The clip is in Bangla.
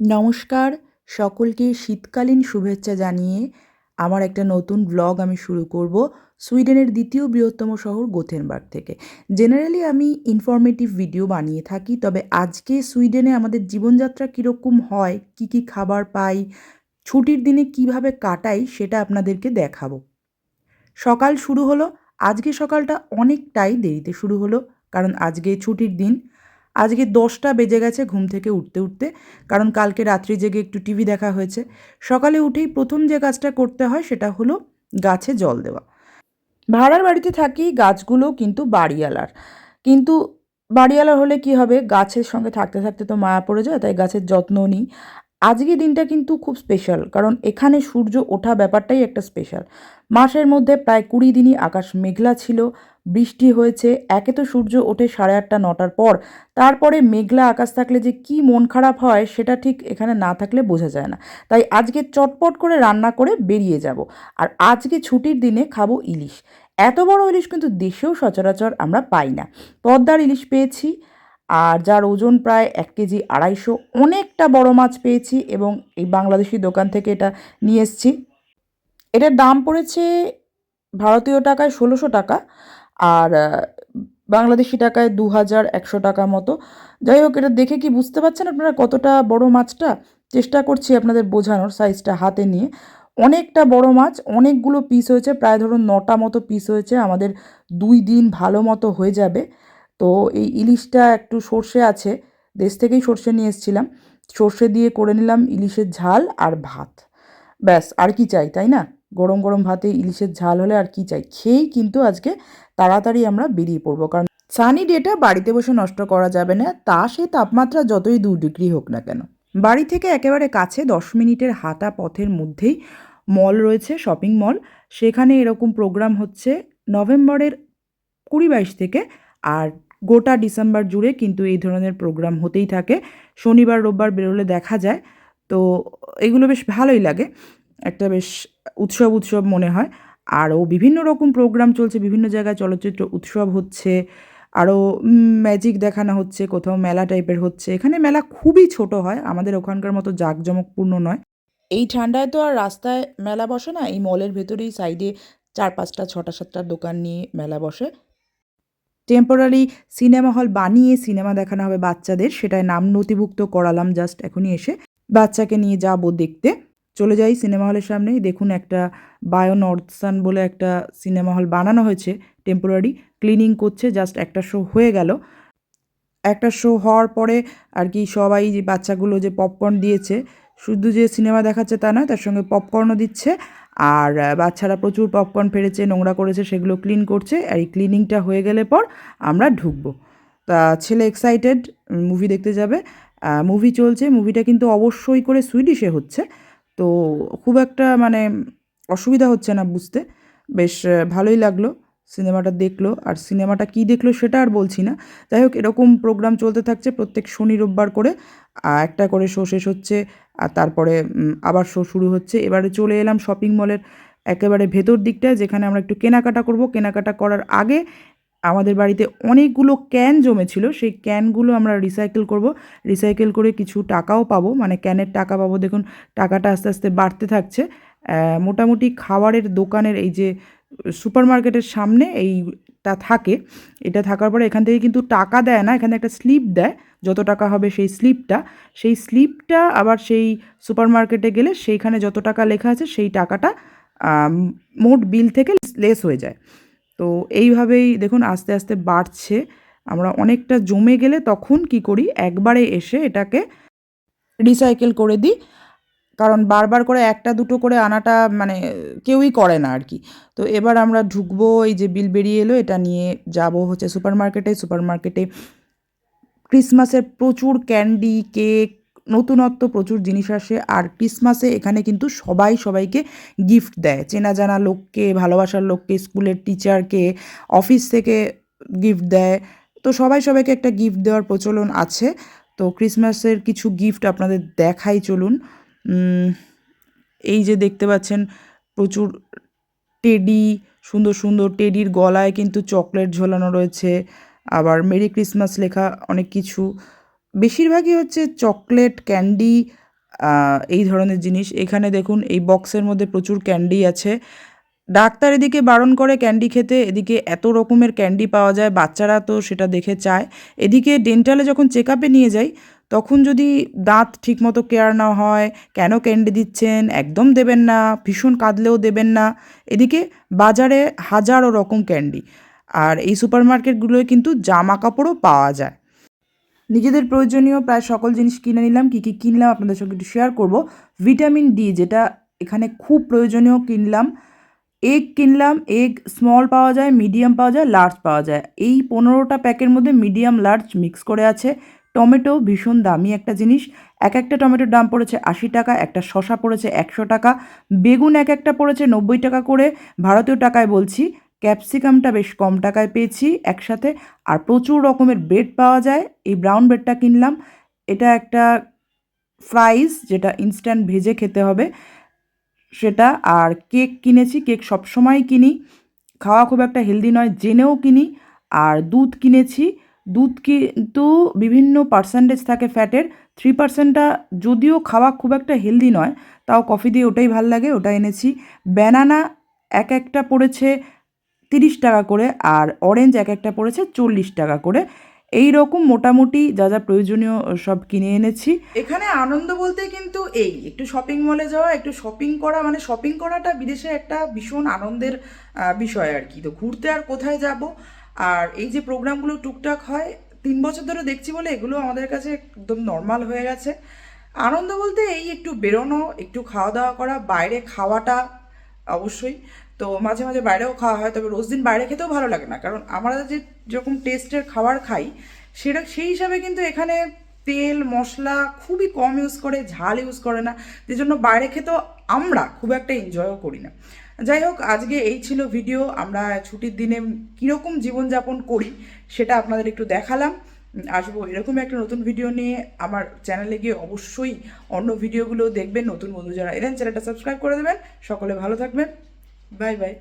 নমস্কার, সকলকে শীতকালীন শুভেচ্ছা জানিয়ে আমার একটা নতুন ব্লগ আমি শুরু করব সুইডেনের দ্বিতীয় বৃহত্তম শহর গোথেনবার্গ থেকে। জেনারেলি আমি ইনফরমেটিভ ভিডিও বানিয়ে থাকি, তবে আজকে সুইডেনে আমাদের জীবনযাত্রা কীরকম হয়, কি কি খাবার পাই, ছুটির দিনে কীভাবে কাটাই সেটা আপনাদেরকে দেখাবো। সকাল শুরু হলো, আজকে সকালটা অনেকটাই দেরিতে শুরু হলো, কারণ আজকে ছুটির দিন। আজকে দশটা বেজে গেছে ঘুম থেকে উঠতে উঠতে, কারণ কালকে রাত্রি জেগে একটু টিভি দেখা হয়েছে। সকালে উঠেই প্রথম যে কাজটা করতে হয় সেটা হলো গাছে জল দেওয়া। ভাড়ার বাড়িতে থাকি গাছগুলো কিন্তু বাড়িওয়ালার। কিন্তু বাড়িওয়ালার হলে কি হবে? গাছের সঙ্গে থাকতে থাকতে তো মায়া পড়ে যায়, তাই গাছের যত্ন নিই। আজকে দিনটা কিন্তু খুব স্পেশাল কারণ এখানে সূর্য ওঠা ব্যাপারটাই একটা স্পেশাল মাসের মধ্যে প্রায় কুড়ি দিনই আকাশ মেঘলা ছিল বৃষ্টি হয়েছে, একে তো সূর্য ওঠে সাড়ে আটটা, নটার পর। তারপরে মেঘলা আকাশ থাকলে যে কি মন খারাপ হয়, সেটা ঠিক এখানে না থাকলে বোঝা যায় না। তাই আজকে চটপট করে রান্না করে বেরিয়ে যাব। আর আজকে ছুটির দিনে খাব ইলিশ। এত বড় ইলিশ কিন্তু দেশেও সচরাচর আমরা পাই না। পদ্মার ইলিশ পেয়েছি, আর যার ওজন প্রায় এক কেজি আড়াইশো, অনেকটা বড় মাছ পেয়েছি এবং এই বাংলাদেশি দোকান থেকে এটা নিয়ে এসেছি। এটার দাম পড়েছে ভারতীয় টাকায় ষোলোশো টাকা আর বাংলাদেশি টাকায় দু হাজার একশো টাকা মতো। যাই হোক, এটা দেখে কি বুঝতে পারছেন আপনারা কতটা বড় মাছটা? চেষ্টা করছি আপনাদের বোঝানোর সাইজটা হাতে নিয়ে। অনেকটা বড় মাছ, অনেকগুলো পিস হয়েছে, প্রায় ধরুন নটা মতো পিস হয়েছে, আমাদের দুই দিন ভালো মতো হয়ে যাবে। তো এই ইলিশটা একটু সর্ষে আছে, দেশ থেকেই সর্ষে নিয়ে এসেছিলাম। সর্ষে দিয়ে করে নিলাম ইলিশের ঝাল আর ভাত। ব্যাস, আর কি চাই, তাই না? গরম গরম ভাতে ইলিশের ঝাল হলে আর কি চাই? খেয়েই কিন্তু আজকে তাড়াতাড়ি আমরা বেরিয়ে পড়ব। কারণ সানি ডেটা বাড়িতে বসে নষ্ট করা যাবে না, তা সে তাপমাত্রা যতই দু ডিগ্রি হোক না কেন। বাড়ি থেকে একেবারে কাছে দশ মিনিটের হাঁটা পথের মধ্যেই মল রয়েছে শপিং মল সেখানে এরকম প্রোগ্রাম হচ্ছে নভেম্বরের কুড়ি বাইশ থেকে আর গোটা ডিসেম্বর জুড়ে কিন্তু এই ধরনের প্রোগ্রাম হতেই থাকে। শনিবার, রোববার বেরোলে দেখা যায়। তো এগুলো বেশ ভালোই লাগে। একটা বেশ উৎসব উৎসব মনে হয়। আরও বিভিন্ন রকম প্রোগ্রাম চলছে, বিভিন্ন জায়গায় চলচ্চিত্র উৎসব হচ্ছে, আরও ম্যাজিক দেখানো হচ্ছে, কোথাও মেলা টাইপের হচ্ছে। এখানে মেলা খুবই ছোট হয়, আমাদের ওখানকার মতো জাঁকজমকপূর্ণ নয়। এই ঠান্ডায় তো আর রাস্তায় মেলা বসে না, এই মলের ভেতরেই সাইডে চার পাঁচটা, ছটা, সাতটা দোকান নিয়ে মেলা বসে। টেম্পোরারি সিনেমা হল বানিয়ে সিনেমা দেখানো হবে বাচ্চাদের, সেটায় নাম নথিভুক্ত করালাম জাস্ট এখনই এসে। বাচ্চাকে নিয়ে যাব দেখতে। চলে যাই সিনেমা হলের সামনেই। দেখুন একটা বায়ো নর্থসান বলে একটা সিনেমা হল বানানো হয়েছে টেম্পোরারি ক্লিনিং করছে জাস্ট একটা শো হয়ে গেল। একটা শো হওয়ার পরে আর কি সবাই যে বাচ্চাগুলো যে পপকর্ন দিয়েছে, শুধু যে সিনেমা দেখাচ্ছে তা নয়, তার সঙ্গে পপকর্নও দিচ্ছে। আর বাচ্চারা প্রচুর পপকর্ন ফেলেছে নোংরা করেছে, সেগুলো ক্লিন করছে। আর এই ক্লিনিংটা হয়ে গেলে পর আমরা ঢুকবো। তা ছেলে এক্সাইটেড মুভি দেখতে যাবে। মুভি চলছে। মুভিটা কিন্তু অবশ্যই করে সুইডিশে হচ্ছে। তো খুব একটা মানে অসুবিধা হচ্ছে না বুঝতে। বেশ ভালোই লাগল সিনেমাটা দেখল। আর সিনেমাটা কী দেখল সেটা আর বলছি না। যাই হোক, এরকম প্রোগ্রাম চলতে থাকছে প্রত্যেক শনি রোববার করে। একটা করে শো শেষ হচ্ছে আর তারপরে আবার শো শুরু হচ্ছে। এবারে চলে এলাম শপিং মলের একেবারে ভেতর দিকটায়, যেখানে আমরা একটু কেনাকাটা করব। কেনাকাটা করার আগে আমাদের বাড়িতে অনেকগুলো ক্যান জমেছিল, সেই ক্যানগুলো আমরা রিসাইকেল করব। রিসাইকেল করে কিছু টাকাও পাবো মানে ক্যানের টাকা পাবো। দেখুন, টাকাটা আস্তে আস্তে বাড়তে থাকছে। মোটামুটি খাবারের দোকানের এই যে সুপার মার্কেটের সামনে এইটা থাকে, এটা থাকার পরে এখান থেকে কিন্তু টাকা দেয় না, এখানে একটা স্লিপ দেয়, যত টাকা হবে সেই স্লিপটা। সেই স্লিপটা আবার সেই সুপার মার্কেটে গেলে সেইখানে যত টাকা লেখা আছে সেই টাকাটা মোট বিল থেকে লেস হয়ে যায়। তো এইভাবেই দেখুন আস্তে আস্তে বাড়ছে। আমরা অনেকটা জমে গেলে তখন কি করি? একবারে এসে এটাকে রিসাইকেল করে দিই। কারণ বারবার করে একটা দুটো করে আনাটা মানে কেউই করে না আর কি। তো এবার আমরা ঢুকবো, এই যে বিল বেরিয়ে এলো, এটা নিয়ে যাব হচ্ছে সুপার মার্কেটে সুপার মার্কেটে ক্রিসমাসের প্রচুর ক্যান্ডি কেক নতুনত্ব প্রচুর জিনিস আসে। আর ক্রিসমাসে এখানে কিন্তু সবাই সবাইকে গিফট দেয়। চেনা জানা লোককে, ভালোবাসার লোককে, স্কুলের টিচারকে অফিস থেকে গিফট দেয়। তো সবাই সবাইকে একটা গিফট দেওয়ার প্রচলন আছে। তো ক্রিসমাসের কিছু গিফট আপনাদের দেখাই চলুন। এই যে দেখতে পাচ্ছেন, প্রচুর টেডি সুন্দর সুন্দর টেডির গলায় কিন্তু চকলেট ঝোলানো রয়েছে। আবার মেরি ক্রিসমাস লেখা অনেক কিছু। বেশিরভাগই হচ্ছে চকলেট, ক্যান্ডি এই ধরনের জিনিস। এখানে দেখুন, এই বক্সের মধ্যে প্রচুর ক্যান্ডি আছে। ডাক্তার এদিকে বারণ করে ক্যান্ডি খেতে, এদিকে এত রকমের ক্যান্ডি পাওয়া যায়, বাচ্চারা তো সেটা দেখে চায়। এদিকে ডেন্টালে যখন চেক নিয়ে যাই, তখন যদি দাঁত ঠিকমতো কেয়ার না হয়, কেন ক্যান্ডি দিচ্ছেন, একদম দেবেন না, ভীষণ কাঁদলেও দেবেন না, এদিকে বাজারে হাজারো রকম ক্যান্ডি। আর এই সুপার মার্কেটগুলোয় কিন্তু জামা কাপড়ও পাওয়া যায়। নিজেদের প্রয়োজনীয় প্রায় সকল জিনিস কিনে নিলাম, কী কী কিনলাম আপনাদের সঙ্গে একটু শেয়ার করব। ভিটামিন ডি যেটা এখানে খুব প্রয়োজনীয় কিনলাম। এগ কিনলাম এগ স্মল পাওয়া যায় মিডিয়াম পাওয়া যায় লার্জ পাওয়া যায়। এই পনেরোটা প্যাকের মধ্যে মিডিয়াম লার্জ মিক্স করে আছে। টমেটো ভীষণ দামি একটা জিনিস। এক একটা টমেটোর দাম পড়েছে আশি টাকা, একটা শশা পড়েছে একশো টাকা। বেগুন এক একটা পড়েছে নব্বই টাকা করে। ভারতীয় টাকায় বলছি। ক্যাপসিকামটা বেশ কম টাকায় পেয়েছি একসাথে, আর প্রচুর রকমের ব্রেড পাওয়া যায়। এই ব্রাউন ব্রেডটা কিনলাম। এটা একটা ফ্রাইস যেটা ইনস্ট্যান্ট ভেজে খেতে হবে সেটা। আর কেক কিনেছি, কেক সবসময় কিনি। খাওয়া খুব একটা হেলদি নয়, জেনেও কিনি। আর দুধ কিনেছি। দুধ কিন্তু বিভিন্ন পার্সেন্টেজ থাকে ফ্যাটের। থ্রি পার্সেন্টটা যদিও খাওয়া খুব একটা হেলদি নয়, তাও কফি দিয়ে ওটাই ভালো লাগে, ওটা এনেছি। ব্যানানা এক একটা পড়েছে তিরিশ টাকা করে আর অরেঞ্জ এক একটা পড়েছে চল্লিশ টাকা করে। এই রকম মোটামুটি যা যা প্রয়োজনীয় সব কিনে এনেছি। এখানে আনন্দ বলতে কিন্তু এই, একটু শপিং মলে যাওয়া, একটু শপিং করা মানে শপিং করাটা বিদেশে একটা ভীষণ আনন্দের বিষয় আর কি। তো ঘুরতে আর কোথায় যাব? আর এই যে প্রোগ্রামগুলো টুকটাক হয়, তিন বছর ধরে দেখছি বলে এগুলো আমাদের কাছে একদম নর্মাল হয়ে গেছে। আনন্দ বলতে এই একটু বেরোনো, একটু খাওয়া দাওয়া করা, বাইরে খাওয়াটা অবশ্যই। তো মাঝে মাঝে বাইরেও খাওয়া হয়, তবে রোজ দিন বাইরে খেতেও ভালো লাগে না। কারণ আমরা যে যেরকম টেস্টের খাবার খাই, সেটা, সেই হিসাবে কিন্তু এখানে তেল, মশলা খুবই কম ইউজ করে, ঝাল ইউজ করে না। যে জন্য বাইরে খেতেও আমরা খুব একটা এনজয়ও করি না। যাই হোক, আজকে এই ছিল ভিডিও আমরা ছুটির দিনে কীরকম জীবনযাপন করি, সেটা আপনাদের একটু দেখালাম। আসব এরকম একটা নতুন ভিডিও নিয়ে। আমার চ্যানেলে গিয়ে অবশ্যই অন্য ভিডিওগুলো দেখবেন, নতুন বন্ধু যারা এলেন চ্যানেলটা সাবস্ক্রাইব করে দেবেন। সকলে ভালো থাকবেন। Bye bye.